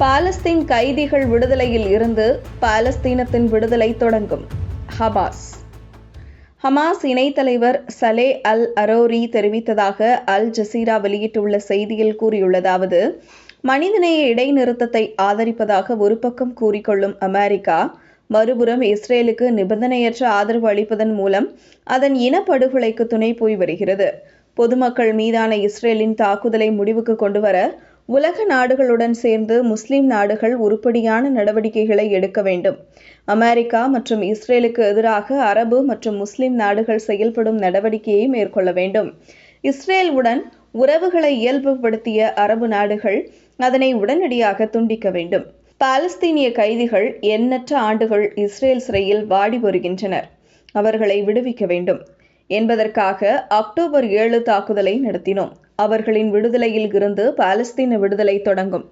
பாலஸ்தீன் கைதிகள் விடுதலையில் இருந்து பாலஸ்தீனத்தின் விடுதலை தொடங்கும். ஹமாஸ் ஹமாஸ் இணைத்தலைவர் சலே அல் அரோரி தெரிவித்ததாக அல் ஜசீரா வெளியிட்டுள்ள செய்தியில் கூறியுள்ளதாவது மனிதநேய இடைநிறுத்தத்தை ஆதரிப்பதாக ஒரு பக்கம் கூறிக்கொள்ளும் அமெரிக்கா மறுபுறம் இஸ்ரேலுக்கு நிபந்தனையற்ற ஆதரவு அளிப்பதன் மூலம் அதன் இனப்படுகொலைக்கு துணை போய் வருகிறது. பொதுமக்கள் மீதான இஸ்ரேலின் தாக்குதலை முடிவுக்கு கொண்டுவர உலக நாடுகளுடன் சேர்ந்து முஸ்லிம் நாடுகள் உருப்படியான நடவடிக்கைகளை எடுக்க வேண்டும். அமெரிக்கா மற்றும் இஸ்ரேலுக்கு எதிராக அரபு மற்றும் முஸ்லிம் நாடுகள் செயல்படும் நடவடிக்கையை மேற்கொள்ள வேண்டும். இஸ்ரேலுடன் உறவுகளை இயல்புபடுத்திய அரபு நாடுகள் அதனை உடனடியாக துண்டிக்க வேண்டும். பாலஸ்தீனிய கைதிகள் எண்ணற்ற ஆண்டுகள் இஸ்ரேல் சிறையில் வாடி வருகின்றனர். அவர்களை விடுவிக்க வேண்டும். என்பதற்காக அக்டோபர் ஏழு தாக்குதலை நடத்தினோம். அவர்களின் விடுதலையில் இருந்து பாலஸ்தீன விடுதலை தொடங்கும்.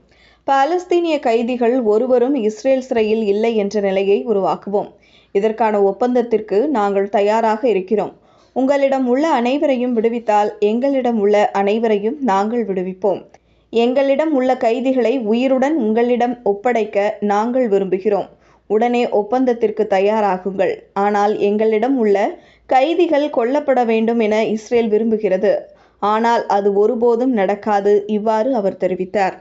பாலஸ்தீனிய கைதிகள் ஒருவரும் இஸ்ரேல் சிறையில் இல்லை என்ற நிலையை உருவாக்குவோம். இதற்கான ஒப்பந்தத்திற்கு நாங்கள் தயாராக இருக்கிறோம். உங்களிடம் உள்ள அனைவரையும் விடுவித்தால் எங்களிடம் உள்ள அனைவரையும் நாங்கள் விடுவிப்போம். எங்களிடம் உள்ள கைதிகளை உயிருடன் உங்களிடம் ஒப்படைக்க நாங்கள் விரும்புகிறோம். உடனே ஒப்பந்தத்திற்கு தயாராகுங்கள். ஆனால் எங்களிடம் உள்ள கைதிகள் கொல்லப்பட வேண்டும் என இஸ்ரேல் விரும்புகிறது. ஆனால் அது ஒருபோதும் நடக்காது இவ்வாறு அவர் தெரிவித்தார்.